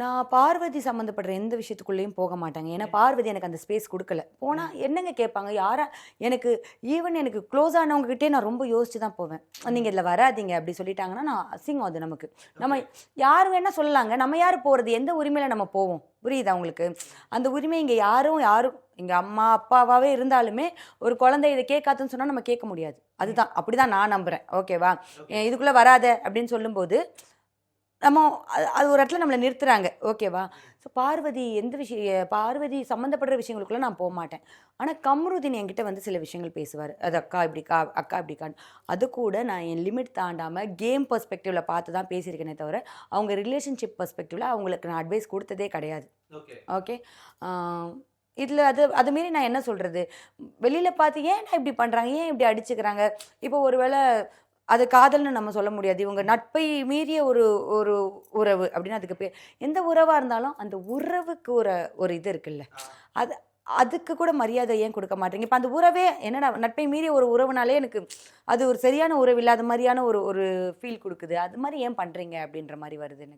நான் பார்வதி சம்மந்தப்படுற எந்த விஷயத்துக்குள்ளேயும் போக மாட்டாங்க. ஏன்னா பார்வதி எனக்கு அந்த ஸ்பேஸ் கொடுக்கல. போனால் என்னங்க கேட்பாங்க? யாரா எனக்கு ஈவன் எனக்கு க்ளோஸ் ஆனவங்ககிட்டே நான் ரொம்ப யோசிச்சு தான் போவேன். நீங்கள் இதில் வராதீங்க அப்படி சொல்லிட்டாங்கன்னா நான் அசிங்கம் அது நமக்கு. நம்ம யார் வேணால் சொல்லலாங்க. நம்ம யார் போகிறது எந்த உரிமையில் நம்ம போவோம்? புரியுதா உங்களுக்கு? அந்த உரிமை இங்கே யாரும் யாரும் இங்கே அம்மா அப்பாவாகவே இருந்தாலுமே ஒரு குழந்தை இதை கேட்காதுன்னு சொன்னால் நம்ம கேட்க முடியாது. அதுதான். அப்படி தான் நான் நம்புகிறேன் ஓகேவா இதுக்குள்ளே வராத அப்படின்னு சொல்லும்போது நம்ம அது- ஒரு இடத்துல நம்மளை நிறுத்துறாங்க. ஓகேவா ஸோ பார்வதி எந்த விஷய பார்வதி சம்மந்தப்படுற விஷயங்களுக்குள்ள நான் போக மாட்டேன். ஆனால் கம்ருதீன் என்கிட்ட வந்து சில விஷயங்கள் பேசுவார். அது அக்கா இப்படிக்கா அக்கா இப்படிக்கான்னு அது கூட நான் என் லிமிட் தாண்டாமல் கேம் பர்ஸ்பெக்டிவில் பார்த்து தான் பேசியிருக்கேனே தவிர அவங்க ரிலேஷன்ஷிப் பர்ஸ்பெக்டிவில் அவங்களுக்கு நான் அட்வைஸ் கொடுத்ததே கிடையாது. ஓகே இதில் அது அது மாரி நான் என்ன சொல்கிறது வெளியில் பார்த்து ஏன் இப்படி பண்ணுறாங்க ஏன் இப்படி அடிச்சுக்கிறாங்க? இப்போ ஒருவேளை அது காதல்னு நம்ம சொல்ல முடியாது. இவங்க நட்பை மீறிய ஒரு ஒரு உறவு அப்படின்னு அதுக்கு பேர். எந்த உறவாக இருந்தாலும் அந்த உறவுக்கு ஒரு ஒரு இது இருக்குல்ல. அது அதுக்கு கூட மரியாதை ஏன் கொடுக்க மாட்டீங்க? இப்போ அந்த உறவே என்னடா நட்பை மீறிய ஒரு உறவுனாலே எனக்கு அது ஒரு சரியான உறவு இல்லாத மாதிரியான ஒரு ஒரு ஃபீல் கொடுக்குது. அது மாதிரி ஏன் பண்ணுறீங்க அப்படின்ற மாதிரி வருது எனக்கு.